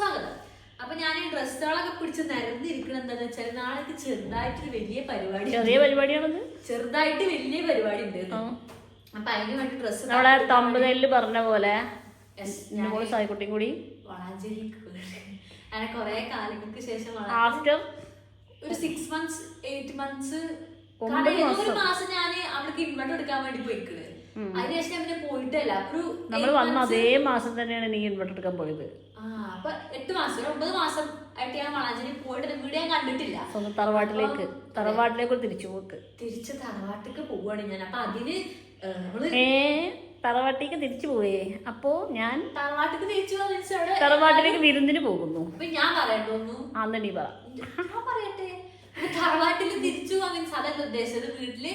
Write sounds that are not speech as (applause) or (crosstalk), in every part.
സ്വാഗതം. അപ്പൊ ഞാൻ ഈ ഡ്രസ്സുകളൊക്കെ പിടിച്ച് നിരന്നിരിക്കണം എന്താന്ന് വെച്ചാൽ നാളെ ചെറുതായിട്ടൊരു വലിയ പരിപാടി ചെറിയ പരിപാടിയാണത്? ചെറുതായിട്ട് വലിയ പരിപാടി ഉണ്ട് അപ്പൊ അതിന് വേണ്ടി ഡ്രസ്സ് നമ്മളെ തമ്പതയിൽ പറഞ്ഞ പോലെ സായിക്കുട്ടിയും കൂടി. വളാഞ്ചേരിക്ക് അങ്ങനെ കൊറേ കാലങ്ങൾക്ക് ശേഷം ആഫ്റ്റർ ഒരു സിക്സ് മന്ത്സ് എയ്റ്റ് മന്ത്സ് ഒരു മാസം. ഞാൻ അവൾക്ക് ഇൻവെർട്ടർ എടുക്കാൻ വേണ്ടി പോയിക്കണ്. അതിനുശേഷം ഞാൻ പിന്നെ പോയിട്ടല്ല. ഒരു നമ്മൾ വന്ന അതേ മാസം തന്നെയാണ് നീ ഇൻവെർട്ടർ എടുക്കാൻ പോയത്. അപ്പൊ എട്ട് മാസം ഒമ്പത് മാസം ആയിട്ട് ഞാൻ വളാഞ്ചേരി പോയിട്ട് വീട് ഞാൻ കണ്ടിട്ടില്ല. തറവാട്ടിലേക്ക് തറവാട്ടിലേക്ക് തിരിച്ചു പോക്ക്. തിരിച്ച് തറവാട്ടിലേക്ക് പോവാണ് ഞാൻ. അപ്പൊ അതിന് തറവാട്ടിലേക്ക് തിരിച്ചു പോയേ അപ്പോ ഞാൻ തറവാട്ടിലേക്ക് തിരിച്ചു തറവാട്ടിലേക്ക് വിരുന്നിന് പോകുന്നു. ഞാൻ പറയണ്ടോന്നു അന്ന് പറ. ഞാൻ പറയട്ടെ. തറവാട്ടിൽ തിരിച്ചു മീൻസ് അതല്ല ഉദ്ദേശിച്ചത്. വീട്ടിൽ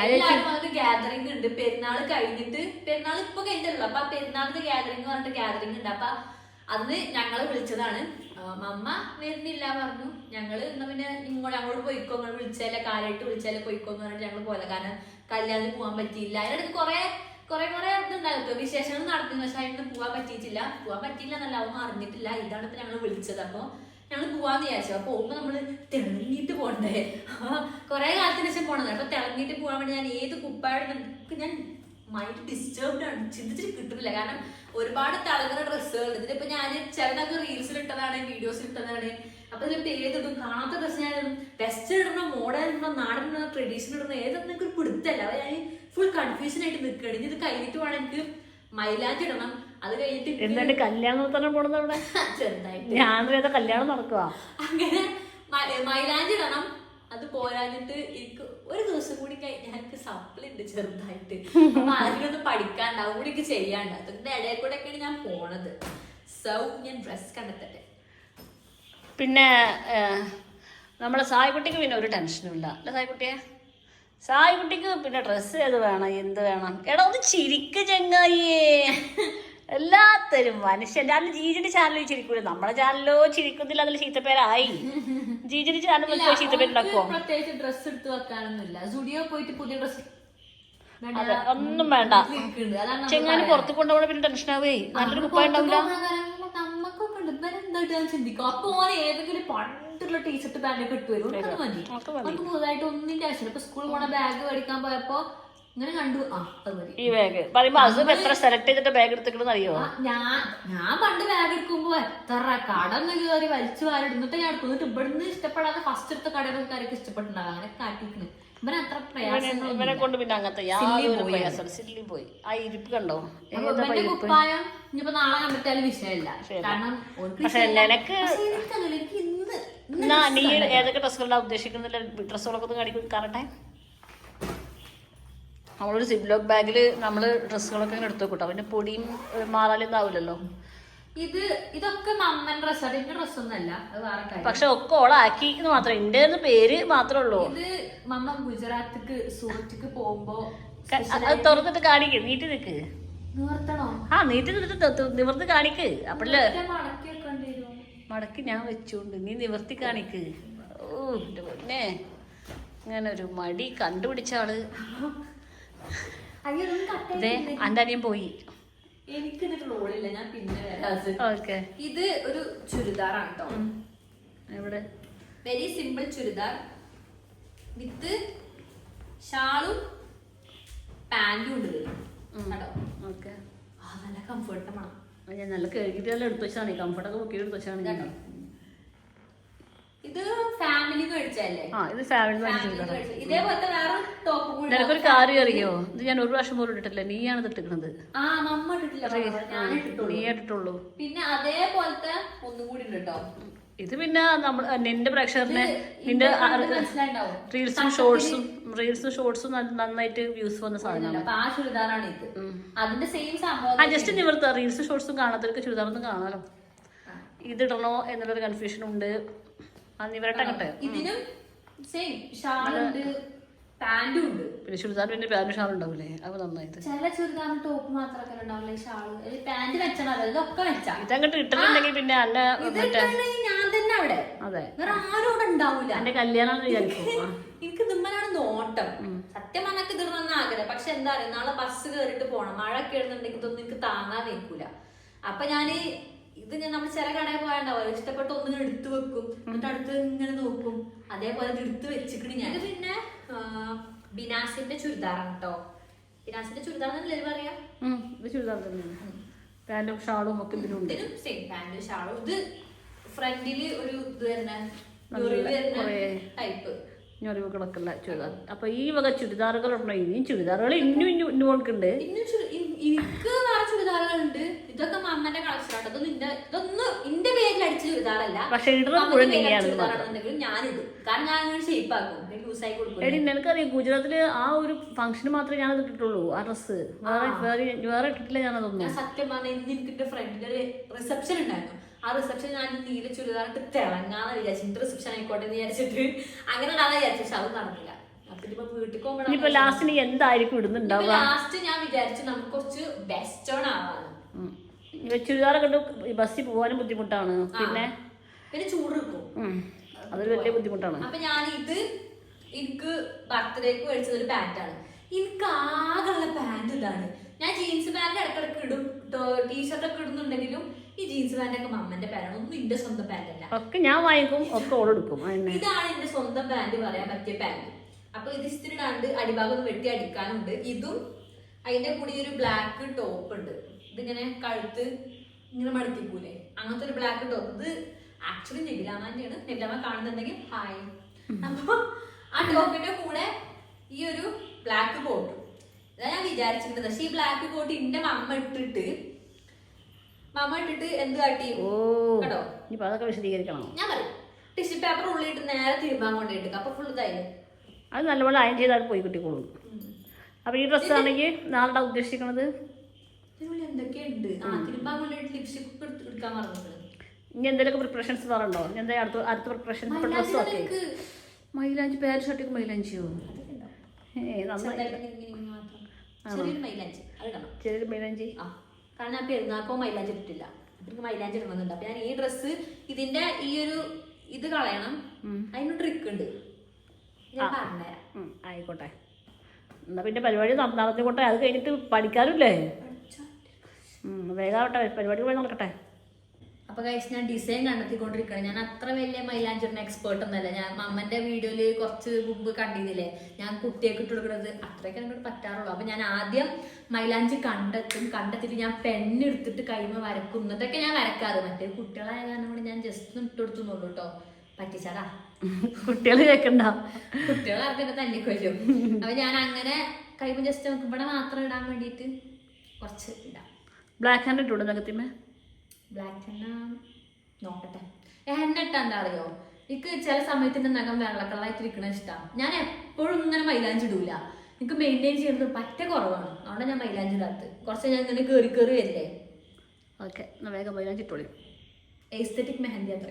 എല്ലാവരും വന്നിട്ട് ഗ്യാതറിംഗ് ഉണ്ട്. പെരുന്നാൾ കഴിഞ്ഞിട്ട് പെരുന്നാൾ ഇപ്പൊ കഴിഞ്ഞിട്ടുള്ളൂ അപ്പൊ പെരുന്നാളിന്റെ ഗ്യാതറിംഗ് പറഞ്ഞിട്ട് ഗ്യാതറിംഗ് ഉണ്ട്. അപ്പൊ അന്ന് ഞങ്ങളെ വിളിച്ചതാണ്. മമ്മ വരുന്നില്ല പറഞ്ഞു. ഞങ്ങൾ എന്നാ പിന്നെ ഇങ്ങോട്ട് അങ്ങോട്ട് പോയിക്കോ നിങ്ങൾ വിളിച്ചാലേ കാലായിട്ട് വിളിച്ചാലേ പോയിക്കോ എന്ന് പറഞ്ഞിട്ട് ഞങ്ങൾ പോലെ കാരണം കല്യാണത്തിന് പോകാൻ പറ്റിയില്ല. അതിനിടയ്ക്ക് കുറെ കുറെ കുറെ ഇതുണ്ടായിരുന്നു വിശേഷങ്ങൾ നടത്തുന്നു പക്ഷെ അതിന് പോകാൻ പറ്റിയിട്ടില്ല. പോകാൻ പറ്റിയില്ല എന്നല്ല അവൻ അറിഞ്ഞിട്ടില്ല. ഇതാണ് ഇപ്പൊ ഞങ്ങൾ വിളിച്ചത്. അപ്പൊ ഞങ്ങൾ പോവാന്ന് വിചാരിച്ചു. അപ്പൊ പോകുമ്പോ നമ്മൾ തിളങ്ങിയിട്ട് പോണ്ടേ (laughs) കുറെ കാലത്തിന് ശേഷം പോണത്. അപ്പൊ തിളങ്ങിയിട്ട് പോകാൻ വേണ്ടി ഞാൻ ഏത് കുപ്പായ ഞാൻ മൈൻഡ് ഡിസ്റ്റർബ്ഡ് ആണ്. ചിന്തിച്ചിട്ട് കിട്ടുന്നില്ല. കാരണം ഒരുപാട് തളങ്ങുന്ന ഡ്രസ്സുകൾ ഇതിലിപ്പോ ഞാൻ ചിലതൊക്കെ റീൽസിൽ ഇട്ടതാണ് വീഡിയോസിൽ ഇട്ടതാണ്. അപ്പൊ ഇതിലിപ്പോ ഏതിടും കാണാത്ത ഡ്രസ്സ് ഞാൻ ഇടും. വെസ്റ്റേൺ ഇടണോ മോഡേൺ ഇടണോ നാടൻ ഇടണോ ട്രഡീഷണൽ ഇടണോ ഏതൊന്നും എനിക്ക് ഒരു പിടുത്തല്ല അപ്പൊ ഞാൻ ഫുൾ കൺഫ്യൂഷൻ ആയിട്ട് നിൽക്കുകയാണ് ഇനി ഇത് കഴിഞ്ഞിട്ട് വേണം എനിക്ക് മൈലാഞ്ചി ഇടണം. അത് കഴിഞ്ഞിട്ട് എന്നിട്ട് കല്യാണം തന്നെ പോണത് അവിടെ? (laughs) ചെറുതായിട്ട്. ഞാൻ കല്യാണം നടക്കുക അങ്ങനെ മൈലാഞ്ചി ഇടണം. അത് പോരാഞ്ഞിട്ട് എനിക്ക് ഒരു ദിവസം കൂടി കഴിഞ്ഞാൽ എനിക്ക് സപ്ലി ഉണ്ട് ചെറുതായിട്ട്. (laughs) അപ്പൊ ആരെങ്കിലും പഠിക്കാണ്ട് അതും കൂടി എനിക്ക് ചെയ്യാണ്ട്. അതിന്റെ ഇടയിൽ കൂടെ ഒക്കെയാണ് ഞാൻ പോണത്. സോ ഞാൻ ഡ്രസ് കണ്ടെത്തട്ടെ. പിന്നെ നമ്മളെ സായിക്കുട്ടിക്ക് പിന്നെ ഒരു ടെൻഷനും ഇല്ല. അല്ല സായ്ക്കുട്ടിയെ? സായിക്കുട്ടിക്ക് പിന്നെ ഡ്രസ്സ് ഏത് വേണം എന്ത് വേണം? എടാ ഒന്ന് ചിരിക്ക് ചെങ്ങായിയേ. (laughs) എല്ലാത്തരും മനുഷ്യൻ. അന്ന് ജീജിന്റെ ചാനലിൽ ചിരിക്കൂല. നമ്മളെ ചാനലിലോ ചിരിക്കുന്നില്ല അതിൽ ചീത്തപ്പേരായി ജീജിന്റെ ചാനൽ ചീത്തപ്പേരുണ്ടാക്കുവോ ഓൾക്ക് പ്രത്യേകിച്ച് ഡ്രസ് എടുത്ത് വെക്കാനൊന്നുമില്ല. സ്റ്റുഡിയോ പോയിട്ട് പുതിയ ഡ്രസ് അതെ ഒന്നും വേണ്ട. ചെങ്ങാനും പുറത്ത് കൊണ്ടുപോകണ പിന്നെ ടെൻഷൻ ആവേ. നല്ലൊരു കുപ്പായ ഉണ്ടാവില്ല നമ്മക്കൊക്കെ ഉണ്ട്. ഇവരെ എന്തായിട്ട് ചിന്തിക്കും. അപ്പൊ ഓൻ ഏതെങ്കിലും പണ്ടുള്ള ടീഷർട്ട് ഒക്കെ ഇട്ട് വരും. അത് മതി. നമുക്ക് പുതുതായിട്ട് ഒന്നിന്റെ ആവശ്യമില്ല. ഇപ്പൊ സ്കൂളിൽ പോണ ബാഗ് മേടിക്കാൻ പോയപ്പോ ഇങ്ങനെ കണ്ടു. ആ അത് മതി. ഈ ബാഗ് പറയുമ്പോ അത് എത്ര സെലക്ട് ചെയ്തിട്ട് ബാഗ് എടുത്തിക്കണെന്ന് അറിയോ? ഞാൻ ഞാൻ പണ്ട് ബാഗ് എടുക്കുമ്പോ എത്ര കടന്ന് കയറി വലിച്ചു വാരി ഇടുന്നിട്ട് ഞാൻ എടുക്കും. എന്നിട്ട് ഇവിടുന്ന് ഇഷ്ടപ്പെടാതെ ഫസ്റ്റ് എടുത്ത കടകൾക്കാർക്ക് ഇഷ്ടപ്പെട്ടുണ്ടാകും അങ്ങനെ കാട്ടിക്കണ് ഇവന് അത്ര പ്രയാസങ്ങളൊന്നും ഇവനെ കൊണ്ട് പിന്നെ അങ്ങനത്തെ യാതൊരു പ്രയാസം സില്ലി പോയി. ആ ഇരിപ്പ് കണ്ടോ? കുപ്പായം ഇനിയിപ്പോ നാളെ കണ്ടിട്ടാലും വിഷയമില്ല. കാരണം പക്ഷെ നിനക്ക് എനിക്ക് ഇന്ന് നീ ഏതൊക്കെ ഡ്രസ്സുകളാണ് ഉദ്ദേശിക്കുന്നില്ല ഡ്രസ്സുകളൊക്കെ ഒന്ന് കാണിക്കും കാണട്ടെ നമ്മളൊരു സിപ്ലോക്ക് ബാഗിൽ നമ്മൾ ഡ്രസ്സുകളൊക്കെ ഇങ്ങനെ എടുത്തു വെക്കൂട്ടോ. പിന്നെ പൊടിയും മാറാലും ഇതാവില്ലല്ലോ ഇത് ഇതൊക്കെ മമ്മൻ ഡ്രസ്സാണ് എന്റെ ഡ്രസ്സൊന്നല്ല പക്ഷെ ഒക്കെ ഓളാക്കി എന്ന് മാത്രം. എന്റെ പേര് മാത്രമേ ഉള്ളൂ. ഇത് മമ്മ ഗുജറാത്തിക്ക് സൂറത്തിക്ക് പോകുമ്പോ അത് തുറന്നിട്ട് കാണിക്ക്. നീട്ടി നിൽക്ക് നിർത്തണോ ആ നീട്ടി നിന്നിട്ട് നിവർത്തി കാണിക്ക്. അപ്പഴല്ലേ മടക്കി ഞാൻ വെച്ചോണ്ട് നീ നിവർത്തി കാണിക്ക്. ഓ എന്റെ പൊന്നെ. ഇങ്ങനെ ഒരു മടി കണ്ടുപിടിച്ച (laughs) അതെ അനിയൻ പോയി. എനിക്ക് ഇതിന് റോളില്ല ഞാൻ പിന്നെ വരാം. ഇത് ഒരു ചുരിദാറാണ് കേട്ടോ എവിടെ? Very simple churidar. വിത്ത് ഷാളും പാന്റും ഉണ്ട്. കേട്ടോ ഓക്കെ. നല്ല കംഫർട്ട് വേണം ഞാൻ നല്ല കഴുകിയിട്ട് നല്ല എടുത്തു വെച്ചാണ് കംഫർട്ടൊക്കെ ബുക്ക് ചെയ്ത് എടുത്തു വെച്ചാണ് ഞാൻ ഇത് ഫാമിലി മേടിച്ചല്ലേ ആ ഇത് ഫാമിലി മാനേജ് Family ചെയ്തതാണ് മേടിച്ച- ഇതേപോലത്തെ വേറെ ടോപ്പ് കൂടി നിനക്കൊരു കാര്യം അറിയോ? ഇത് ഞാൻ ഒരു പ്രാവശ്യം പോലും ഇട്ടിട്ടില്ല. നീയാണ് ഇട്ടിരിക്കുന്നത് ആ മമ്മ ഇട്ടിട്ടില്ല. നീ ഇട്ടിട്ടുള്ളൂ. പിന്നെ അതേപോലത്തെ ഒന്നും കൂടി ഉണ്ട് കേട്ടോ ഇത് പിന്നെ നമ്മൾ നിന്റെ പ്രേക്ഷകറിനെ നിന്റെ റീൽസും ഷോർട്സും റീൽസും ഷോർട്സും നന്നായിട്ട് വ്യൂസ് വന്ന സാധനമാണ്. ആ ജസ്റ്റ് നിവർത്ത റീൽസും ഷോർട്സും കാണാത്തവർക്ക് ചുരിദാറൊന്നും കാണാലോ. ഇതിടണോ എന്നുള്ളൊരു കൺഫ്യൂഷൻ ഉണ്ട്. അങ്ങട്ടെ. ഇതിനും സെയിം ഷാളുണ്ട് പാന്റും ഉണ്ട് പിന്നെ ചുരിദാർ പിന്നെ ഷാൾ ഉണ്ടാവില്ലേ അത് നന്നായിട്ട് ചില ചുരിദാറിന് ടോപ്പ് മാത്രമൊക്കെ ഉണ്ടാവില്ലേ ഷാൾ? പാന്റ് വെച്ചാൽ ഇതൊക്കെ വെച്ചാ. ഇതങ്ങോട്ട് ഇട്ടിട്ടുണ്ടെങ്കിൽ പിന്നെ ഞാൻ തന്നെ അവിടെ. അതെ. വേറെ ആരും അവിടെ ഉണ്ടാവൂല. എന്റെ കല്യാണം. (laughs) എനിക്ക് നിമ്മനാണ് നോട്ടം. സത്യം പറഞ്ഞാൽ ഇതിടണമെന്ന് ആഗ്രഹം. പക്ഷെ എന്താ പറയുക നാളെ ബസ് കേറിട്ട് പോണം. മഴ കേടുന്നുണ്ടെങ്കിൽ ഇതൊന്നും എനിക്ക് താങ്ങാൻ നിൽക്കൂല. അപ്പൊ ഞാൻ ഇത് ഞാൻ നമ്മൾ ചില കടയിൽ പോയാണ്ടാവും ഇഷ്ടപ്പെട്ട ഒന്നും എടുത്തു വെക്കും. എന്നിട്ട് അടുത്ത് ഇങ്ങനെ നോക്കും. അതേപോലെ എടുത്ത് വെച്ചിക്കണ് ഞാൻ. ഇത് പിന്നെ ബിനാസിന്റെ ചുരിദാറാണ് കേട്ടോ ബിനാസിന്റെ ചുരിദാർ എന്നല്ലേ പറയാ? ചുരിദാർ തന്നെയാണ്. പാന്റും ഷാളും ഒക്കെ ഇതിലുണ്ട് ഇതിനും സെയിം പാന്റും ഷാളും. ഇത് ഫ്രണ്ടിൽ ഒരു ഇത് വരുന്ന ടൈപ്പ് ഞൊറിവ് കിടക്കില്ല ചുരിദാർ. അപ്പൊ ഈ വക ചുരിദാറുകൾ ഉണ്ടോ ഇനിയും ചുരിദാറുകൾ ഇന്നും ഇന്നും ഇന്നും കൊടുക്കുന്നുണ്ട് ഇന്നും ചുരി- ഇ- എനിക്ക് ചുരിദാറുകളുണ്ട്. ഇതൊക്കെ മമ്മന്റെ കളക്ഷൻ ആണ്. ഇതൊന്നും ഇന്റെ ഇതൊന്നും ഇന്റെ പേരിൽ അടിച്ച ചുരിദാറല്ല. പക്ഷെ ചുരിദാറാണെന്നുണ്ടെങ്കിലും ഞാൻ ഇടും കാരണം ഞാൻ അങ്ങനെ ഷേപ്പ് ആക്കും ലൂസ് ആയി കൊടുക്കും. എടി നിനക്കറിയാം ഗുജറാത്തിൽ ആ ഒരു ഫംഗ്ഷന് മാത്രമേ ഞാൻ ഇട്ടിട്ടുള്ളൂ. ആ ഡ്രസ്സ് വേറെ വേറെ വേറെ ഇട്ടിട്ടില്ല ഞാനതൊന്നും ഞാൻ സത്യം പറഞ്ഞ ഇന്ന് എനിക്ക് എന്റെ ഫ്രണ്ടിന്റെ ഒരു റിസപ്ഷൻ ഉണ്ടായിരുന്നു. ആ റിസപ്ഷൻ ഞാൻ നീല ചുരിദാറിട്ട് തിളങ്ങാന്ന് വിചാരിച്ചു. റിസപ്ഷൻ ആയിക്കോട്ടെ എന്ന് വിചാരിച്ചിട്ട്. അങ്ങനെ വിചാരിച്ചു. പക്ഷെ അത് നടന്നില്ല. ഇനിയിപ്പോ ലാസ്റ്റ് നീ എന്തായിരിക്കും ഇടുന്നുണ്ടാവുക? ലാസ്റ്റ് ഞാൻ വിചാരിച്ചു നമുക്ക് കുറച്ച് ഉം. ഇവ ചുരിദാറൊക്കെ ഇട്ട് ബസ്സിൽ പോകാനും ബുദ്ധിമുട്ടാണ്. പിന്നെ? പിന്നെ ചൂട് എടുക്കും ഉം, അതൊരു വലിയ ബുദ്ധിമുട്ടാണ്. അപ്പൊ ഞാൻ ഇത് എനിക്ക് ബർത്ത്ഡേക്ക് മേടിച്ചത് ഒരു പാന്റാണ് എനിക്ക് ആകെയുള്ള പാന്റ് ഇതാണ്. ഞാൻ ജീൻസ് പാന്റ് ഇടക്കിടക്ക് ഇടും. ടീഷർട്ട് ഒക്കെ ഇടുന്നുണ്ടെങ്കിലും ഈ ജീൻസ് പാന്റ് ഒക്കെ മമ്മന്റെ പാന്റാണ് ഒന്നും എന്റെ സ്വന്തം പാന്റ് അല്ല. ഒക്കെ ഞാൻ വാങ്ങിക്കും. ഒക്കെ ഓളെടുക്കും ഇതാണ് എന്റെ സ്വന്തം പാന്റ് പറയാൻ പറ്റിയ പാന്റ് അപ്പൊ ഇത് ഇസ്തിരി കണ്ട് അടിഭാഗം ഒന്ന് വെട്ടി അടിക്കാനുണ്ട്. ഇതും അതിന്റെ കൂടി ഒരു ബ്ലാക്ക് ടോപ്പ് ഉണ്ട്. ഇതിങ്ങനെ കഴുത്ത് ഇങ്ങനെ മടുത്തിക്കൂലേ അങ്ങനത്തെ ഒരു ബ്ലാക്ക് ടോപ്പ് ഇത് ആക്ച്വലി നെബിലാമാന്റെയാണ് നെബിലാമ കാണുന്നുണ്ടെങ്കിൽ ഹായ് അപ്പൊ ആ ടോപ്പിന്റെ കൂടെ ഈ ഒരു ബ്ലാക്ക് കോട്ട് ഇതാ ഞാൻ വിചാരിച്ചിട്ടുണ്ട്. പക്ഷെ ഈ ബ്ലാക്ക് കോട്ട് എന്റെ മമ്മ ഇട്ടിട്ട് മമ്മ ഇട്ടിട്ട് എന്ത് കാട്ടി? കേട്ടോ ഇനിയിപ്പോ അതൊക്കെ വിശദീകരിക്കണം. ഞാൻ പറയും. ടിഷ്യൂ പേപ്പർ ഉള്ളിട്ട് നേരെ തിരുമ്പാൻ കൊണ്ടിട്ട് അപ്പൊ ഫുൾ ഇതായില്ലേ? അത് നല്ലപോലെ അയൺ ചെയ്താൽ പോയി കിട്ടിക്കോളും അപ്പൊ ഈ ഡ്രസ്സ് ആണെങ്കിൽ നാളെ ഉദ്ദേശിക്കുന്നത് ഇനി എന്തെങ്കിലും പ്രിപ്പറേഷൻസ് പറയണ്ടോ ഇനി എന്താ അടുത്ത അടുത്ത പ്രിപ്പറേഷൻ ഇപ്പൊ ഓക്കെ ഒക്കെ മൈലാഞ്ചി പാന്റ് ഷർട്ടൊക്കെ മൈലാഞ്ചിയോ ഏ നന്നായി. ചെറിയൊരു മൈലാഞ്ചി കാരണം പെരുന്നാക്കോ മൈലാഞ്ചി ഇട്ടില്ല എനിക്ക് മൈലാഞ്ചി ഇടണമെന്നുണ്ട്. അപ്പൊ ഞാൻ ഈ ഡ്രസ്സ് ഇതിന്റെ ഈ ഒരു ഇത് കളയണം. അതിനൊരു അതിന് ട്രിക്ക് ഉണ്ട്. ഞാൻ പറഞ്ഞുതരാം ഉം, ആയിക്കോട്ടെ. എന്നാ പിന്നെ പരിപാടി നട- നടന്നുകൊട്ടെ അത് കഴിഞ്ഞിട്ട് പഠിക്കാറില്ലേ ഉം, വേഗം ആവട്ടെ പരിപാടി പോയി നടക്കട്ടെ. അപ്പൊ കഴിച്ച് ഞാൻ ഡിസൈൻ കണ്ടെത്തിക്കൊണ്ടിരിക്കുകയാണ്. ഞാൻ അത്ര വലിയ മൈലാഞ്ചിടുന്ന എക്സ്പേർട്ട് ഒന്നല്ല ഞാൻ അമ്മന്റെ വീഡിയോയിൽ കുറച്ച് മുമ്പ് കണ്ടിരുന്നില്ലേ? ഞാൻ കുട്ടിയൊക്കെ ഇട്ട് കൊടുക്കുന്നത് അത്രയൊക്കെ അങ്ങോട്ട് പറ്റാറുള്ളൂ. അപ്പൊ ഞാൻ ആദ്യം മൈലാഞ്ചി കണ്ടെത്തും. കണ്ടെത്തിയിട്ട് ഞാൻ പെണ്ണെടുത്തിട്ട് കൈമ വരക്കും. എന്നിട്ടൊക്കെ ഞാൻ വരക്കാറ്. മറ്റേ കുട്ടികളായ കാരണം കൊണ്ട് ഞാൻ ജസ്റ്റ് ഒന്ന് ഇട്ട് കൊടുത്തുന്നുള്ളൂ കേട്ടോ പറ്റിച്ചാടാ കുട്ടികൾ കേൾക്കണ്ട കുട്ടികൾ അറിഞ്ഞിട്ട് തന്നെ കൊല്ലും അപ്പൊ ഞാൻ അങ്ങനെ കൈമ ജസ്റ്റ് നമുക്ക് ഇവിടെ മാത്രം ഇടാൻ വേണ്ടിയിട്ട് കുറച്ച് ഇടാം. ബ്ലാക്ക് ഹാൻഡ് ഇട്ടുണ്ടോ നഗത്തിമേ ബ്ലാക്ക് ഹാൻഡ് നോക്കട്ടെ. എന്നെ ഇട്ടാ എന്താ അറിയോ? എനിക്ക് ചില സമയത്ത് എന്റെ നഖം വെള്ള കളറായിട്ട് ഇരിക്കണ ഇഷ്ടം. ഞാൻ എപ്പോഴും ഇങ്ങനെ മൈലാഞ്ചി ഇടൂല. എനിക്ക് മെയിന്റെയിൻ ചെയ്യുന്നത് പറ്റ കുറവാണ്. അതുകൊണ്ടാണ് ഞാൻ മൈലാഞ്ചി ഇടാത്തത്. കുറച്ച് ഞാൻ ഇങ്ങനെ കയറി കയറി വരില്ലേ? ഓക്കെ വേഗം മൈലാഞ്ചി ഇട്ടോളി. എസ്തറ്റിക് മെഹന്തി അത്ര.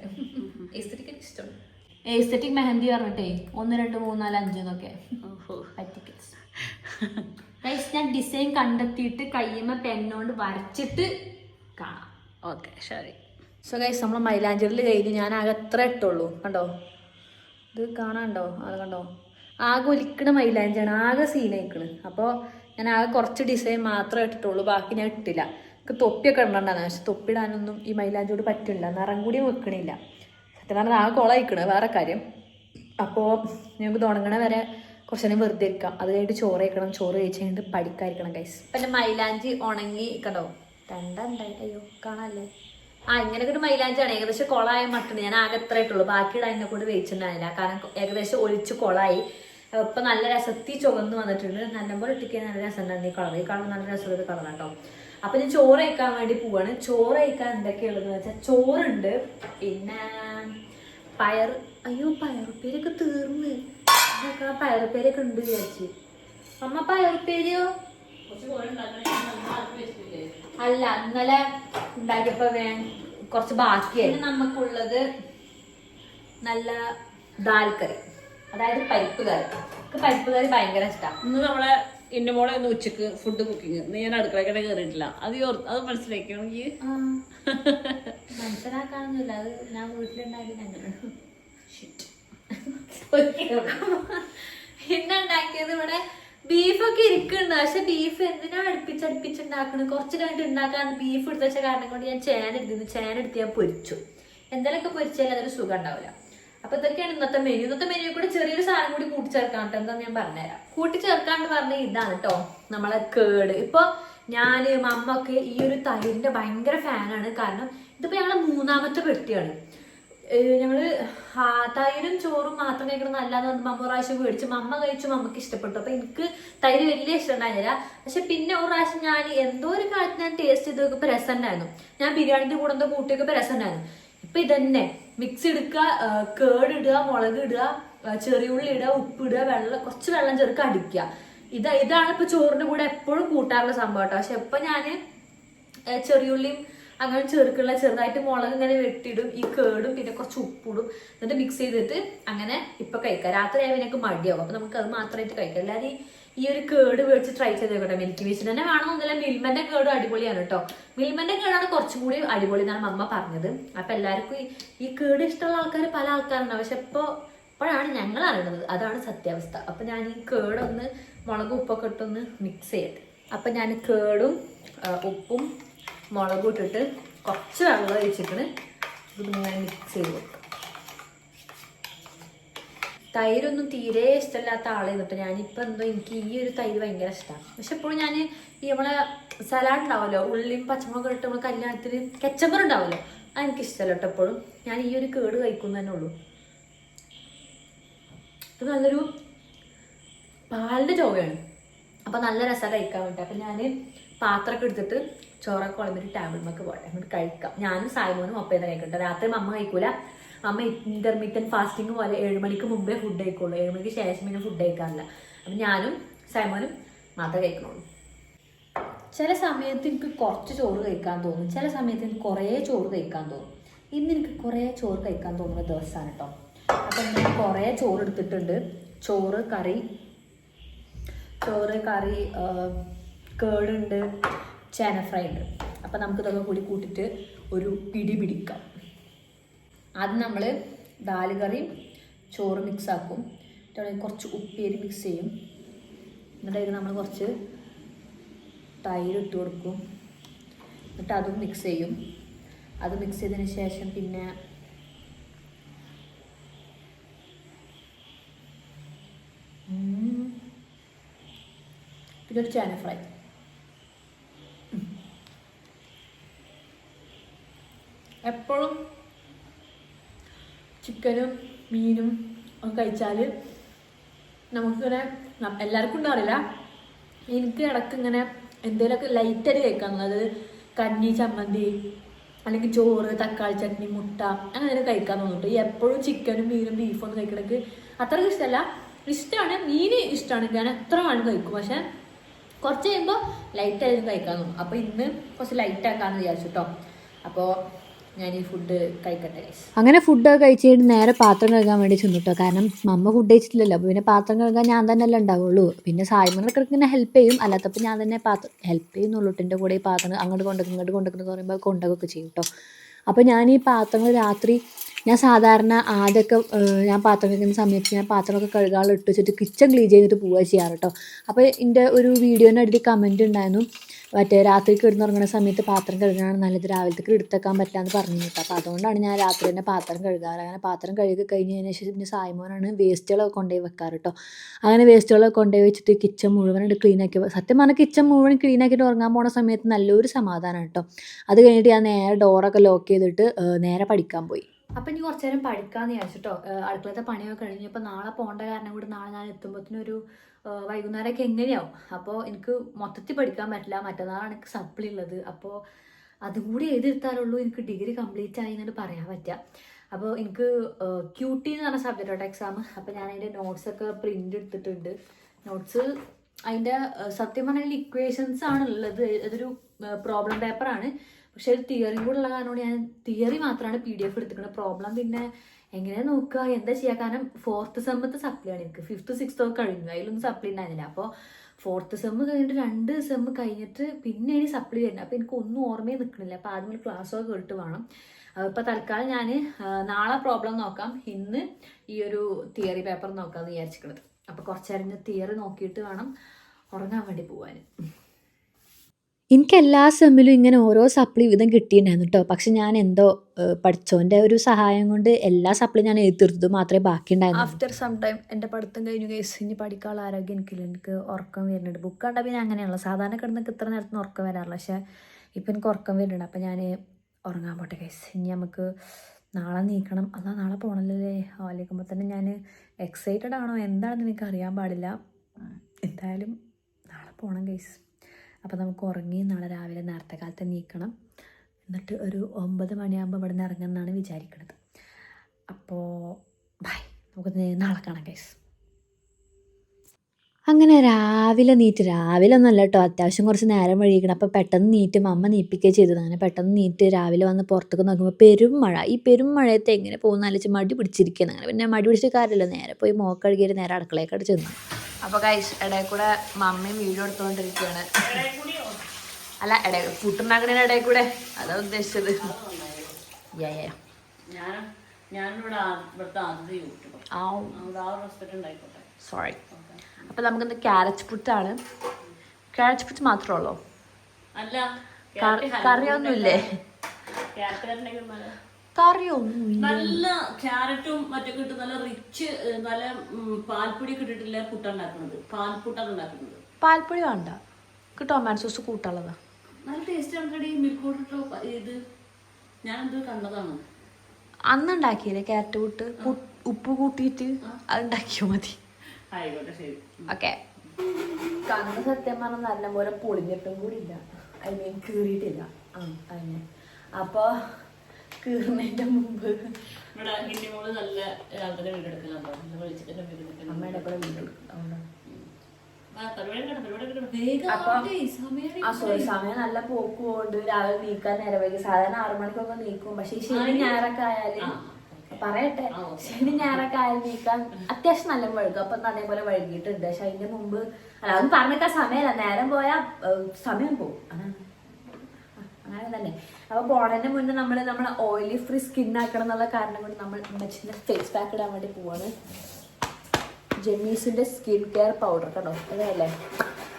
എസ്തറ്റിക് എനിക്ക് ഇഷ്ടമാണ് എസ്തറ്റിക് മെഹന്തി പറഞ്ഞിട്ടേ ഒന്ന് രണ്ട് മൂന്ന് നാല് അഞ്ച് എന്നൊക്കെ. ഓഹോ. പറ്റിക്കും ഗൈസ് ഞാൻ ഡിസൈൻ കണ്ടെത്തിയിട്ട് കയ്യുമ്മ പെണ്ണോണ്ട് വരച്ചിട്ട് കാണാം. ഓക്കെ ശരി സോ ഗൈസ് നമ്മൾ മൈലാഞ്ചിറിൽ കഴിഞ്ഞ് ഞാൻ ആകെ എത്ര ഇട്ടുള്ളൂ. കണ്ടോ? ഇത് കാണാണ്ടോ അത് കണ്ടോ? ആകെ ഒലിക്കണ മൈലാഞ്ചിയാണ്. ആകെ സീനായിക്കണ് അപ്പോൾ ഞാൻ ആകെ കുറച്ച് ഡിസൈൻ മാത്രമേ ഇട്ടിട്ടുള്ളൂ. ബാക്കി ഞാൻ ഇട്ടില്ല. തൊപ്പിയൊക്കെ ഇടണ്ടായിരുന്നു പക്ഷെ തൊപ്പി ഇടാനൊന്നും ഈ മൈലാഞ്ചോട് പറ്റില്ല. നിറം കൂടി വെക്കണില്ല. സത്യം പറഞ്ഞാൽ ആ കുളയിക്കണ്. വേറെ കാര്യം. അപ്പോൾ ഞങ്ങൾക്ക് തുടങ്ങണ വരെ കുറച്ച് നേരം വെറുതെ ഇരിക്കാം. അത് കഴിഞ്ഞിട്ട് ചോറ് കഴിക്കണം. ചോറ് കഴിച്ച് കഴിഞ്ഞിട്ട് പഠിക്കാതിരിക്കണം കൈസ് പിന്നെ മൈലാഞ്ചി ഉണങ്ങി കണ്ടോ രണ്ടുണ്ടായി അയ്യോ കാണാല്ലേ? ആ ഇങ്ങനെയൊക്കെ ഒരു മൈലാഞ്ചാണ് ഏകദേശം കൊളായ മട്ടുണ്ട് ഞാൻ ആകെ എത്ര ഇട്ടുള്ളൂ ബാക്കിയുടെ അതിനെ എന്നെ കൊണ്ട് വെയിച്ചിട്ടുണ്ടായില്ല കാരണം ഏകദേശം ഒലിച്ച് കൊളായി. ഇപ്പം നല്ല രസത്തി ചുവന്ന് വന്നിട്ടുണ്ട്. നല്ലപോലെ ഇട്ടിക്കാൻ നല്ല രസം ഉണ്ടായിരുന്നു ഈ കളർ ഈ കളർ നല്ല രസമുള്ള കളറാണ് കേട്ടോ അപ്പൊ ഞാൻ ചോറ് കഴിക്കാൻ വേണ്ടി പോവാണ്. ചോറ് കഴിക്കാൻ എന്തൊക്കെയുള്ളതെന്ന് വെച്ചാൽ ചോറുണ്ട്. പിന്നെ പയർ അയ്യോ പയറുപ്പേരൊക്കെ തീർന്ന്. ഇതൊക്കെ പയറുപ്പേരൊക്കെ ഉണ്ട് വിചാരിച്ച്. അമ്മ പയറുപ്പേരിയോ? അല്ല ഇന്നലെ ഉണ്ടാക്കിയപ്പോ വേ കുറച്ച് ബാക്കിയായി. നമുക്കുള്ളത് നല്ല ദാൽ കറി അതായത് പരിപ്പ് കറി എനിക്ക് പരിപ്പ് കറി ഭയങ്കര ഇഷ്ടമാണ് ഇന്ന് നമ്മളെ ഇന്നുമോളെ ഒന്ന് ഉച്ചയ്ക്ക് ഫുഡ് കുക്കിങ് ഇന്ന് ഞാൻ അടുക്കളക്കടെ കയറിയിട്ടില്ല അത് അത് മനസ്സിലാക്കണമെങ്കിൽ മനസ്സിലാക്കാനൊന്നുമില്ല. അത് ഞാൻ വീട്ടിലുണ്ടാക്കി (laughs) ഉണ്ടാക്കിയത്? ഇവിടെ ബീഫൊക്കെ ഇരിക്കുന്നുണ്ട്. പക്ഷെ ബീഫ് എന്തിനാ അടുപ്പിച്ചടുപ്പിച്ചുണ്ടാക്കണത് കുറച്ച് കഴിഞ്ഞിട്ട് ഉണ്ടാക്കാൻ ബീഫ് എടുത്ത കാരണം കൊണ്ട് ഞാൻ ചേന എടുത്തു ചേന എടുത്ത് ഞാൻ പൊരിച്ചു. എന്തെങ്കിലുമൊക്കെ പൊരിച്ചാൽ അതൊരു സുഖം ഉണ്ടാവില്ല. അപ്പൊ ഇതൊക്കെയാണ് ഇന്നത്തെ മെനു ഇന്നത്തെ മെനു കൂടെ ചെറിയൊരു സാധനം കൂടി കൂട്ടിച്ചേർക്കാൻ കേട്ടോ. എന്താ ഞാൻ പറഞ്ഞുതരാം. കൂട്ടിച്ചേർക്കാണ്ട് പറഞ്ഞ ഇതാണ് കേട്ടോ നമ്മളെ കേട്. ഇപ്പൊ ഞാൻ മമ്മ ഒക്കെ ഈ ഒരു തൈരിന്റെ ഭയങ്കര ഫാനാണ് കാരണം ഇതിപ്പോ ഞങ്ങളെ മൂന്നാമത്തെ പെട്ടിയാണ്. ഞങ്ങൾ തൈരും ചോറും മാത്രം കഴിക്കണം നല്ലതെന്ന് പറഞ്ഞ് മമ്മ പ്രാവശ്യം മേടിച്ചു. മമ്മ കഴിച്ചു മമ്മക്ക് ഇഷ്ടപ്പെട്ടു. അപ്പൊ എനിക്ക് തൈര് വലിയ ഇഷ്ടം ഉണ്ടായിരുന്നില്ല. പക്ഷെ പിന്നെ ഒരു പ്രാവശ്യം ഞാൻ എന്തോ ഒരു കാലത്ത് ഞാൻ ടേസ്റ്റ് ചെയ്ത് നോക്കുമ്പോൾ രസം ഞാൻ ബിരിയാണിന്റെ കൂടെ എന്തോ കൂട്ടിയൊക്കെ രസം ഉണ്ടായിരുന്നു. ഇപ്പൊ ഇതന്നെ. മിക്സ് എടുക്കുക കേട് ഇടുക മുളക് ഇടുക ചെറിയ ചെറിയുള്ളി ഇടുക ഉപ്പ് ഇടുക വെള്ളം കുറച്ച് വെള്ളം ചേർക്കുക അടിക്കുക. ഇത് ഇതാണ് ഇപ്പൊ ചോറിന്റെ കൂടെ എപ്പോഴും കൂട്ടാറുള്ള സംഭവം കേട്ടോ പക്ഷെ ഇപ്പൊ ഞാൻ ചെറിയുള്ളിയും അങ്ങനെ ചെറുക്കുള്ള ചെറുതായിട്ട് മുളക് ഇങ്ങനെ വെട്ടിയിടും ഈ കേടും പിന്നെ കുറച്ച് ഉപ്പിടും എന്നിട്ട് മിക്സ് ചെയ്തിട്ട് അങ്ങനെ ഇപ്പൊ കഴിക്കാം. രാത്രി ആയാൽ എനിക്ക് മടിയാവും. അപ്പൊ നമുക്ക് അത് മാത്രമായിട്ട് കഴിക്കാം. അല്ലാതെ ഈ- ഈ ഒരു കേട് മേടിച്ച് ട്രൈ ചെയ്ത് നോക്കട്ടെ മിൽക്കി വീസിന് തന്നെ വേണമെന്നില്ല മിൽമന്റെ കേടും അടിപൊളിയാണ് കേട്ടോ മിൽമന്റെ കേടാണ് കുറച്ചും കൂടി അടിപൊളി എന്നാണ് മമ്മ പറഞ്ഞത്. അപ്പൊ എല്ലാവർക്കും ഈ- കേട് ഇഷ്ടമുള്ള ആൾക്കാർ പല ആൾക്കാരുണ്ടാവും. പക്ഷെ ഇപ്പൊ ഇപ്പോഴാണ് ഞങ്ങൾ അറിയുന്നത് അതാണ് സത്യാവസ്ഥ. അപ്പൊ ഞാൻ ഈ കേടൊന്ന് മുളക് ഉപ്പൊക്കെ ഇട്ടൊന്ന് മിക്സ് ചെയ്യട്ടെ. അപ്പൊ ഞാൻ കേടും ഉപ്പും മുളകും ഇട്ടിട്ട് കുറച്ച് വെള്ളം ഒഴിച്ചിട്ട് ഇതിങ്ങനെ മിക്സ് ചെയ്ത് വെക്കും തൈരൊന്നും തീരെ ഇഷ്ടമില്ലാത്ത ആളായിരുന്നു. കേട്ടോ ഞാനിപ്പോൾ എന്തോ എനിക്ക് ഈ ഒരു തൈര് ഭയങ്കര ഇഷ്ടമാണ് പക്ഷെ എപ്പോഴും ഞാൻ ഈ നമ്മളെ സലാഡ് ഉണ്ടാവുമല്ലോ ഉള്ളിയും പച്ചമുളകും ഇട്ട് നമ്മൾ കല്യാണത്തിന് കെച്ചപ്പർ ഉണ്ടാവുമല്ലോ അത് എനിക്ക് ഇഷ്ടമല്ല കേട്ടോ എപ്പോഴും. ഞാൻ ഈ ഒരു കേട് കഴിക്കും തന്നെ ഉള്ളൂ. ഇത് നല്ലൊരു പാലിന്റെ ചോവയാണ് അപ്പൊ നല്ല രസം കഴിക്കാൻ വേണ്ടി. അപ്പൊ ഞാൻ പാത്രമൊക്കെ എടുത്തിട്ട് ചോറൊക്കെ ടേബിൾ മക്ക് പോട്ടെ. എന്നിട്ട് കഴിക്കാം. ഞാനും സായ്മോനും ഒപ്പം തന്നെ കഴിക്കട്ടെ. രാത്രി അമ്മ കഴിക്കൂല. അമ്മ ഇന്റർമീഡിയറ്റ് ഫാസ്റ്റിംഗ് പോലെ ഏഴ് മണിക്ക് മുമ്പേ ഫുഡ് കഴിക്കുള്ളൂ. ഏഴ് മണിക്ക് ശേഷം പിന്നെ ഫുഡ് കഴിക്കാറില്ല. അപ്പൊ ഞാനും സൈമോനും മാത്രമേ കഴിക്കണുള്ളൂ. ചില സമയത്ത് എനിക്ക് കുറച്ച് ചോറ് കഴിക്കാൻ തോന്നും. ചില സമയത്ത് എനിക്ക് കുറേ ചോറ് കഴിക്കാൻ തോന്നും. ഇന്ന് എനിക്ക് കുറേ ചോറ് കഴിക്കാൻ തോന്നുന്ന ദിവസമാണ് കേട്ടോ അപ്പം ഞാൻ കുറേ ചോറ് എടുത്തിട്ടുണ്ട്. ചോറ് കറി. ചോറ് കറി കേടുണ്ട്. ചേന ഫ്രൈ ഉണ്ട്. നമുക്ക് ഇതൊക്കെ കൂടി കൂട്ടിയിട്ട് ഒരു പിടി പിടിക്കാം. ആദ്യം നമ്മൾ ദാൽ കറിയും ചോറ് മിക്സ് ആക്കും. കുറച്ച് ഉപ്പേരി മിക്സ് ചെയ്യും. എന്നിട്ട് അതിൽ നമ്മൾ കുറച്ച് തൈര് ഇട്ട് കൊടുക്കും. എന്നിട്ട് അതും മിക്സ് ചെയ്യും. അത് മിക്സ് ചെയ്തതിന് ശേഷം പിന്നെ. പിന്നെ ഒരു ചേന ഫ്രൈ. എപ്പോഴും ചിക്കനും മീനും ഒക്കെ കഴിച്ചാൽ നമുക്കിങ്ങനെ എല്ലാവർക്കും ഉണ്ടാവില്ല. എനിക്ക് ഇടയ്ക്ക് ഇങ്ങനെ എന്തെങ്കിലുമൊക്കെ ലൈറ്റായിട്ട് കഴിക്കാം അത് കഞ്ഞി ചമ്മന്തി അല്ലെങ്കിൽ ചോറ് തക്കാളി ചട്നി മുട്ട അങ്ങനെ കഴിക്കാൻ തോന്നിട്ട് എപ്പോഴും ചിക്കനും മീനും ബീഫും ഒന്നും കഴിക്കണമെങ്കിൽ അത്രയ്ക്ക് ഇഷ്ടമല്ല. ഇഷ്ടമാണ് മീൻ ഇഷ്ടമാണ്. ഞാൻ എത്ര വേണം കഴിക്കും. പക്ഷെ കുറച്ച് കഴിയുമ്പോൾ ലൈറ്റായിരുന്നു കഴിക്കാൻ തോന്നും. അപ്പോൾ ഇന്ന് കുറച്ച് ലൈറ്റ് ആക്കാമെന്ന് വിചാരിച്ചു കേട്ടോ അപ്പോൾ ഈ ഫുഡ് കഴിക്കട്ടെ. അങ്ങനെ ഫുഡൊക്കെ കഴിച്ചിട്ട് നേരെ പാത്രം കഴുകാൻ വേണ്ടി ചെന്നു കേട്ടോ കാരണം മമ്മ ഫുഡ് കഴിച്ചിട്ടില്ലല്ലോ. അപ്പോൾ പിന്നെ പാത്രം കഴുകാൻ ഞാൻ തന്നെ അല്ലേ ഉണ്ടാവുള്ളൂ. പിന്നെ സായ്മനൊക്കെ ഇങ്ങനെ ഹെൽപ്പ് ചെയ്യും. അല്ലാത്തപ്പോൾ ഞാൻ തന്നെ പാത്രം ഹെൽപ്പ് ചെയ്യുന്നുള്ളൂ. എന്റെ കൂടെ ഈ പാത്രം അങ്ങോട്ട് കൊണ്ടുവെക്കും ഇങ്ങോട്ട് കൊണ്ടുവെക്കുന്നു പറയുമ്പോൾ കൊണ്ടുവെക്കൊക്കെ ചെയ്യും കേട്ടോ അപ്പോൾ ഞാൻ ഈ പാത്രങ്ങൾ രാത്രി ഞാൻ സാധാരണ ആദ്യമൊക്കെ ഞാൻ പാത്രം കഴിക്കുന്ന സമയത്ത് ഞാൻ പാത്രമൊക്കെ കഴുകാനുള്ള ഇട്ട് വെച്ചിട്ട് കിച്ചൺ ക്ലീൻ ചെയ്തിട്ട് പോവുക ചെയ്യാറ് കേട്ടോ അപ്പോൾ എന്റെ ഒരു വീഡിയോന്റെ അടിയിൽ കമന്റ് ഉണ്ടായിരുന്നു. മറ്റേ രാത്രി കിടന്നുറങ്ങുന്ന സമയത്ത് പാത്രം കഴുകാനാണ് നല്ലത്. രാവിലത്തേക്ക് എടുത്തേക്കാൻ പറ്റാന്ന് പറഞ്ഞു കേട്ടോ അപ്പോൾ അതുകൊണ്ടാണ് ഞാൻ രാത്രി തന്നെ പാത്രം കഴുകാറ്. അങ്ങനെ പാത്രം കഴുകി കഴിഞ്ഞതിന് ശേഷം പിന്നെ സായ്മോനാണ് വേസ്റ്റുകളൊക്കെ കൊണ്ടുപോയി വെക്കാറ് കേട്ടോ അങ്ങനെ വേസ്റ്റുകളൊക്കെ കൊണ്ടുപോയി വെച്ചിട്ട് കിച്ചൺ മുഴുവനായിട്ട് ക്ലീൻ ആക്കി സത്യം പറഞ്ഞാൽ കിച്ചൺ മുഴുവൻ ക്ലീൻ ആക്കിയിട്ട് ഉറങ്ങാൻ പോണ സമയത്ത് നല്ലൊരു സമാധാനം കേട്ടോ അത് കഴിഞ്ഞിട്ട് ഞാൻ നേരെ ഡോറൊക്കെ ലോക്ക് ചെയ്തിട്ട് നേരെ പഠിക്കാൻ പോയി. അപ്പം ഇനി കുറച്ച് നേരം പഠിക്കാമെന്ന് വിചാരിച്ചിട്ടോ അടുക്കളത്തെ പണിയൊക്കെ കഴിഞ്ഞപ്പോൾ നാളെ പോകേണ്ട കാരണം കൂടി നാളെ ഞാൻ എത്തുമ്പോഴത്തേനൊരു വൈകുന്നേരമൊക്കെ എങ്ങനെയാവും? അപ്പോൾ എനിക്ക് മൊത്തത്തിൽ പഠിക്കാൻ പറ്റില്ല. മറ്റന്നാളാണ് എനിക്ക് സപ്ലി ഉള്ളത്. അപ്പോൾ അതും കൂടി എഴുതിയെടുത്താലുള്ളൂ എനിക്ക് ഡിഗ്രി കംപ്ലീറ്റ് ആയി എന്നാണ് പറയാൻ പറ്റുക. അപ്പോൾ എനിക്ക് ക്യൂ ടി എന്ന് പറഞ്ഞ സബ്ജക്റ്റാണ് എക്സാം അപ്പോൾ ഞാൻ അതിന്റെ നോട്ട്സൊക്കെ പ്രിന്റ് എടുത്തിട്ടുണ്ട്. നോട്ട്സ് അതിന്റെ സത്യം പറഞ്ഞാൽ ഇക്വേഷൻസ് ആണ് ഉള്ളത് അതൊരു പ്രോബ്ലം പേപ്പറാണ് പക്ഷേ അത് തിയറി കൂടെ ഉള്ള ഞാൻ തിയറി മാത്രമാണ് പി ഡി എഫ് എടുത്തിരിക്കുന്നത്. പ്രോബ്ലം പിന്നെ എങ്ങനെ നോക്കുക എന്താ ചെയ്യുക കാരണം ഫോർത്ത് സെമ്മത്തെ സപ്ലി ആണ് എനിക്ക്. ഫിഫ്ത്ത് സിക്സ്ത്ത് ഒക്കെ കഴിഞ്ഞു. അതിലൊന്നും സപ്ലി ഉണ്ടായിരുന്നില്ല. അപ്പോൾ ഫോർത്ത് സെമ്മ് കഴിഞ്ഞിട്ട് രണ്ട് സെമ്മ് കഴിഞ്ഞിട്ട് പിന്നെയാണ് സപ്ലി വരുന്നത്. അപ്പോൾ എനിക്ക് ഒന്നും ഓർമ്മയെ നിൽക്കണില്ല. അപ്പോൾ ആദ്യം ഒരു ക്ലാസ്സൊക്കെ കേട്ട് വേണം. ഇപ്പോൾ തൽക്കാലം ഞാൻ നാളെ പ്രോബ്ലം നോക്കാം. ഇന്ന് ഈ ഒരു തിയറി പേപ്പർ നോക്കാമെന്ന് വിചാരിച്ചിട്ടുള്ളത് അപ്പോൾ കുറച്ച് നേരം തിയറി നോക്കിയിട്ട് വേണം ഉറങ്ങാൻ വേണ്ടി പോവാൻ എനിക്ക് എല്ലാ സെമ്മിലും ഇങ്ങനെ ഓരോ സപ്ലി വീതം കിട്ടിയിട്ടുണ്ടായിരുന്നു കേട്ടോ പക്ഷെ ഞാൻ എന്തോ പഠിച്ചോന്റെ ഒരു സഹായം കൊണ്ട് എല്ലാ സപ്ലി ഞാൻ എഴുതി മാത്രമേ ബാക്കി ആഫ്റ്റർ സം ടൈം എന്റെ പഠിത്തം കഴിഞ്ഞു കേസ് ഇനി പഠിക്കാനുള്ള ആരോഗ്യം എനിക്കില്ല. എനിക്ക് ഉറക്കം വരുന്നുണ്ട്. ബുക്ക് കണ്ടാൽ പിന്നെ അങ്ങനെയുള്ള സാധാരണ കിടന്നൊക്കെ ഇത്ര നേരത്തിന് ഉറക്കം വരാറില്ല. പക്ഷെ ഇപ്പൊ എനിക്ക് ഉറക്കം വരുന്നുണ്ട്. അപ്പം ഞാൻ ഉറങ്ങാൻ പോട്ടെ കേസ് ഇനി നമുക്ക് നാളെ നീക്കണം. അതാ നാളെ പോണല്ലേ ആലോചിക്കുമ്പോൾ തന്നെ ഞാൻ എക്സൈറ്റഡ് ആണോ? എന്താണെന്ന് എനിക്ക് അറിയാൻ പാടില്ല എന്തായാലും നാളെ പോകണം കേസ് അപ്പോൾ നമുക്ക് ഉറങ്ങി നാളെ രാവിലെ നേരത്തെ കാലത്ത് നീക്കണം എന്നിട്ട് ഒരു ഒമ്പത് മണിയാകുമ്പോൾ ഇവിടെ നിന്ന് ഇറങ്ങുമെന്നാണ് വിചാരിക്കുന്നത് അപ്പോൾ ബൈ നമുക്ക് നാളെ കാണാം ഗൈസ് അങ്ങനെ രാവിലെ നീറ്റ് രാവിലെ ഒന്നല്ല കേട്ടോ. അത്യാവശ്യം കുറച്ച് നേരം വഴിയിക്കണം അപ്പോൾ പെട്ടെന്ന് നീറ്റ് അമ്മ നീപ്പിക്കുകയും ചെയ്തത്. അങ്ങനെ പെട്ടെന്ന് നീറ്റ് രാവിലെ വന്ന് പുറത്തൊക്കെ നോക്കുമ്പോൾ പെരും മഴ. ഈ പെരും മഴയത്ത് എങ്ങനെ പോകുന്ന? ആലോചിച്ച് മടി പിടിച്ചിരിക്കുന്നത് അങ്ങനെ പിന്നെ മടി പിടിച്ച കാര്യമില്ല. നേരെ പോയി മോക്കഴുകിയൊരു നേരെ അടുക്കളയൊക്കെ ചെന്നു. അപ്പോൾ ഗൈസ് ഇടയിൽ കൂടെ മമ്മയും വീഡിയോ എടുത്തുകൊണ്ടിരിക്കുകയാണ് അല്ല ഇടയിൽ പുട്ടുണ്ടാക്കണേന് ഇടയിൽ കൂടെ. അതാ ഉദ്ദേശിച്ചത്. സോറി അപ്പോൾ നമുക്കിന്ന് ക്യാരറ്റ് പുട്ടാണ്. ക്യാരറ്റ് പുട്ട് മാത്രമേ ഉള്ളൂ? കറിയൊന്നുമില്ലേ? കറിയൊന്നും നല്ല ക്യാരറ്റും മറ്റൊക്കെ ഇട്ട് നല്ല റിച്ച് നല്ല പാൽപ്പൊടി കിട്ടിട്ടില്ല പുട്ട ഉണ്ടാക്കുന്നത് പാൽപ്പുട്ട ഉണ്ടാക്കുന്നത്. പാൽപ്പൊടി വേണ്ട. കിട്ടോ ടൊമാറ്റോ സോസ് കൂട്ടുള്ളതാ നല്ല ടേസ്റ്റ് ആൾക്കടി മിൽക്ക് പൗഡർ ഇട്ടോ ഇത്? ഞാൻ എന്തോ കണ്ടതാണ് അന്ന് ഉണ്ടാക്കിയില്ലേ ക്യാരറ്റ് കൂട്ട് ഉപ്പ് കൂട്ടിയിട്ട് അത് ഉണ്ടാക്കിയാൽ മതി. ആയിക്കോട്ടെ ശരി. ഓക്കെ. കണ്ണ് സത്യം പറഞ്ഞാൽ നല്ലപോലെ പൊളിഞ്ഞിട്ടും കൂടി ഇല്ല. ഐ മീൻ കീറിയിട്ടില്ല. ആ അതിനെ അപ്പോൾ കീറുന്നതിന്റെ മുമ്പ്. ഇവിടെ മോൾ നല്ല രാവിലെ അമ്മയുടെ കൂടെ സമയം നല്ല പോക്കുകൊണ്ട് രാവിലെ നീക്കാൻ നേരം വൈകി സാധാരണ ആറു മണിക്കൊക്കെ നീക്കും. പക്ഷെ ശനി ഞായറൊക്കെ ആയാൽ പറയട്ടെ. ശനി ഞായറൊക്കെ ആയാലും നീക്കാൻ അത്യാവശ്യം നല്ല വഴുകും. അപ്പൊ അതേപോലെ വഴുകിയിട്ടുണ്ട്. പക്ഷെ അതിന്റെ മുമ്പ് അല്ല അതൊന്നും പറഞ്ഞേക്കാൻ സമയമല്ല. നേരം പോയാ സമയം പോകും അതാണ്. അങ്ങനെ തന്നെ അപ്പൊ പോണതിന് മുന്നേ നമ്മൾ നമ്മൾ ഓയിലി ഫ്രീ സ്കിൻ ആക്കണം എന്നുള്ള കാരണം കൊണ്ട് നമ്മൾ അമ്മച്ചിന്റെ ഫേസ് പാക്ക് ഇടാൻ വേണ്ടി പോവാണ്. ജെമ്മീസിന്റെ സ്കിൻ കെയർ പൗഡർ കേട്ടോ അതല്ലേ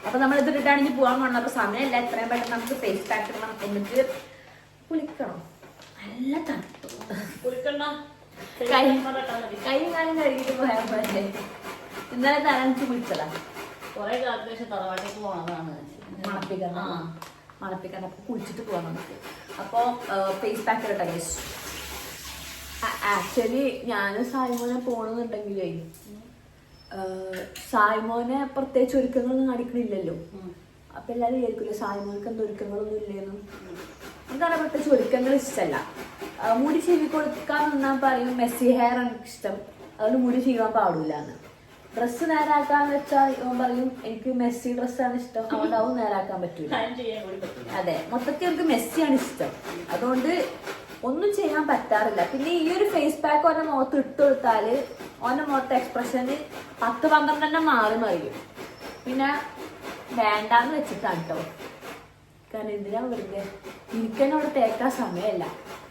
അപ്പൊ നമ്മൾ ഇത് ഇട്ടിട്ടാണെങ്കിൽ പോകാൻ പോകണം അപ്പൊ സമയമില്ല എത്രയും പെട്ടെന്ന് നമുക്ക് ഫേസ് പാക്ക് ഇടണം എന്നിട്ട് കുളിക്കണം. നല്ല തണുത്തു കുളിക്കണം കൈ കാലം കഴുകിട്ട് പോയാൽ പോലെ ഇന്നലെ തലഞ്ച് കുളിച്ചതാ. കുറേ കാലത്തിന് ശേഷം തറവാട്ടേക്ക് പോണതാണ്. മണപ്പിക്കണം ആ. മണപ്പിക്കണം അപ്പൊ കുളിച്ചിട്ട് പോകാൻ നമുക്ക് അപ്പോൾ ഫേസ് പാക്ക് ഇടട്ടെ ഗൈസ് ആക്ച്വലി ഞാൻ സായ്മോനെ പോകണമെന്നുണ്ടെങ്കിലേ സായ്മോനെ പ്രത്യേകിച്ച് ഒരുക്കങ്ങളൊന്നും കാണിക്കണില്ലല്ലോ. അപ്പം എല്ലാവരും വിചാരിക്കില്ല സായ്മോനക്ക് എന്താ ഒരുക്കങ്ങളൊന്നും ഇല്ലേന്ന്? എന്താണ് പ്രത്യേകിച്ച് ഒരുക്കങ്ങൾ ഇഷ്ടമല്ല മുടി ചീവി കൊടുക്കാൻ നിന്നാൽ പറയും മെസ്സി ഹെയർ ആണ് ഇഷ്ടം. അതുകൊണ്ട് മുടി ചെയ്യാൻ പാടില്ല എന്ന് ഡ്രസ്സ് നേരാക്കാന്ന് വെച്ചാൽ ഇവൻ പറയും എനിക്ക് മെസ്സി ഡ്രസ് ആണ് ഇഷ്ടം. അതുകൊണ്ട് അവൻ നേരാക്കാൻ പറ്റൂല. അതെ. മൊത്തത്തിൽ മെസ്സി ആണ് ഇഷ്ടം. അതുകൊണ്ട് ഒന്നും ചെയ്യാൻ പറ്റാറില്ല. പിന്നെ ഈ ഒരു ഫേസ് പാക്ക് ഓരോ മുഖത്ത് ഇട്ട് കൊടുത്താൽ ഓരോ മുഖത്തെ എക്സ്പ്രഷന് പത്ത് പന്ത്രണ്ട് തന്നെ മാറി മറിയും. പിന്നെ വേണ്ടാന്ന് വെച്ചിട്ടാണ് കേട്ടോ കാരണം എന്തിനാ വെറുതെ? എനിക്ക് തന്നെ അവിടെ തേക്കാൻ സമയമല്ല.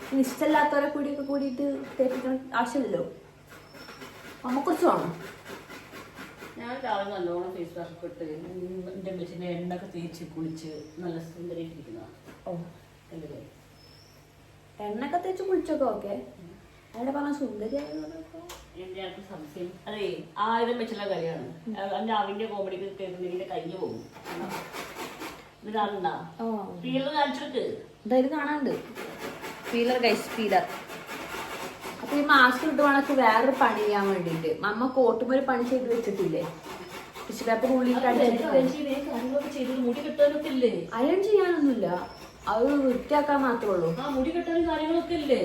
പിന്നെ ഇഷ്ടമില്ലാത്തവരെ കൂടിയൊക്കെ കൂടിയിട്ട് തേപ്പിക്കണം ആവശ്യമില്ലല്ലോ. നമുക്കുറിച്ച് വേണം? ഞാൻ രാവിലെ നല്ലോണം ഫേസ് വാഷ് ഇട്ട് എന്റെ മെച്ചിന്റെ എണ്ണൊക്കെ തേച്ച് കുളിച്ച് നല്ല സുന്ദരിയിരിക്കുന്നതാണ് ഓ. കണ്ടില്ലേ എണ്ണൊക്കെ തേച്ച് കുളിച്ചൊക്കെ ഓക്കെ അവിടെ പറഞ്ഞ സുന്ദരിയായതൊക്കെ എന്റെ ആൾക്ക് സംശയം. അതെ ആയിരം വെച്ചുള്ള കളിയാണ്. എന്റെ അവന്റെ കോമഡിക്ക് കേൾക്കുന്നെങ്കിൽ കഴിഞ്ഞു പോകും. ഇത് കാണണ്ട ഫീൽഡ് കാണിച്ചെടുക്ക് എന്തായാലും കാണാണ്ട് ഫീലർ ഗൈസ് ഫീലർ അപ്പൊ ഈ മാസ്ക് ഇട്ട് വേണക്ക് വേറൊരു പണി ചെയ്യാൻ വേണ്ടിട്ട് മമ്മ കോട്ടുമ്പോ ഒരു പണി ചെയ്ത് വെച്ചിട്ടില്ലേ? ടിഷ്യൂ പേപ്പർ ഉള്ളിൽ അയൺ ചെയ്യാനൊന്നുമില്ല. അത് വൃത്തിയാക്കാൻ മാത്രമേ ഉള്ളൂ ആ മുടി കെട്ടാനും കാര്യങ്ങളൊക്കെ ഇല്ലേ?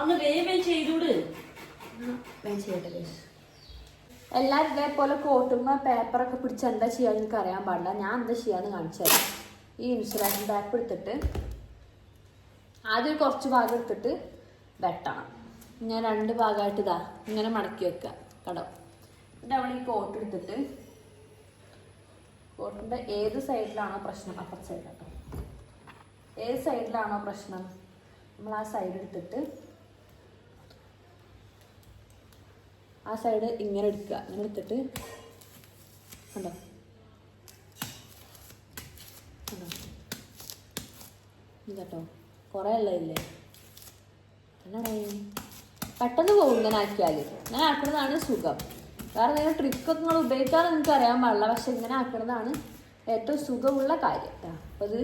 അന്ന് വേഗം ചെയ്തൂട്. വേഗം ചെയ്യട്ടെ ഗൈസ് എല്ലാവരും ഇതേപോലെ കോട്ടുമ്പോ പേപ്പറൊക്കെ പിടിച്ച് എന്താ ചെയ്യാന്ന് എനിക്ക് അറിയാൻ പാടില്ല. ഞാൻ എന്താ ചെയ്യാന്ന് കാണിച്ചു തരാം. ഈ ഇൻസുലേഷൻ പേപ്പർ എടുത്തിട്ട് ആദ്യം കുറച്ച് ഭാഗം എടുത്തിട്ട് വെട്ടണം. ഞാൻ രണ്ട് ഭാഗമായിട്ട് ഇതാ ഇങ്ങനെ മടക്കി വെക്കുക കടം. എന്നിട്ട് അവൾ ഈ കോട്ട് എടുത്തിട്ട് കോട്ടിന്റെ ഏത് സൈഡിലാണോ പ്രശ്നം അപ്പുറ സൈഡിലാട്ടോ ഏത് സൈഡിലാണോ പ്രശ്നം നമ്മൾ ആ സൈഡ് എടുത്തിട്ട് ആ സൈഡ് ഇങ്ങനെ എടുക്കുക. ഇങ്ങനെ എടുത്തിട്ട് കണ്ടോ? കണ്ടോ? കേട്ടോ കുറേ ഉള്ളതില്ലേ കണ്ടോ പെട്ടെന്ന് പോകും ഇങ്ങനെ ആക്കിയാൽ ഇങ്ങനെ ആക്കുന്നതാണ് സുഖം. വേറെ നിങ്ങൾ ട്രിക്കൊക്കെ നിങ്ങൾ ഉപയോഗിക്കാതെ നിങ്ങൾക്ക് അറിയാൻ പാടില്ല. പക്ഷെ ഇങ്ങനെ ആക്കുന്നതാണ് ഏറ്റവും സുഖമുള്ള കാര്യം. അപ്പോൾ ഇത്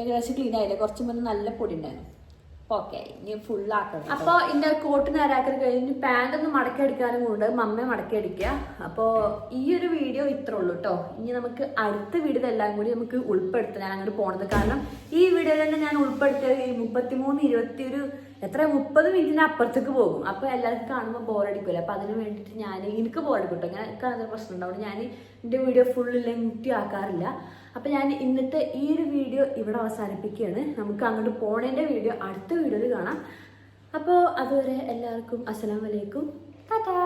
ഏകദേശം ക്ലീൻ ആയില്ലേ? കുറച്ച് മുന്നേ നല്ല പൊടി ഉണ്ടായിരുന്നു. ഓക്കെ ഇനി ഫുൾ ആക്കണം അപ്പോൾ ഇന്റെ കോട്ട് നേരാക്കൽ കഴിഞ്ഞ് പാന്റ് ഒന്ന് മടക്കി അടിക്കാനും കൊണ്ട് മമ്മ മടക്കി അടിക്കുക അപ്പോൾ ഈ ഒരു വീഡിയോ ഇത്ര ഉള്ളൂ കേട്ടോ ഇനി നമുക്ക് അടുത്ത വീഡിയോ എല്ലാം കൂടി നമുക്ക് ഉൾപ്പെടുത്താൻ അങ്ങോട്ട് പോണത് കാരണം ഈ വീഡിയോ തന്നെ ഞാൻ ഉൾപ്പെടുത്തിയത് ഈ മുപ്പത്തിമൂന്ന് ഇരുപത്തി ഒരു എത്ര മുപ്പത് മിനിറ്റിന് അപ്പുറത്തേക്ക് പോകും. അപ്പോൾ എല്ലാവർക്കും കാണുമ്പോൾ ബോറടിക്കില്ല അപ്പോൾ അതിന് വേണ്ടിയിട്ട് ഞാൻ എനിക്ക് ബോറടിക്കും കേട്ടോ അങ്ങനെ പ്രശ്നം ഉണ്ടാവും. ഞാൻ എന്റെ വീഡിയോ ഫുള്ള് ലെങ്തി ആക്കാറില്ല. അപ്പോൾ ഞാൻ ഇന്നത്തെ ഈ ഒരു വീഡിയോ ഇവിടെ അവസാനിപ്പിക്കുകയാണ്. നമുക്ക് അങ്ങോട്ട് പോണേന്റെ വീഡിയോ അടുത്ത വീഡിയോയിൽ കാണാം. അപ്പോൾ അതുവരെ എല്ലാവർക്കും അസ്സലാമലൈക്കും ടാറ്റാ.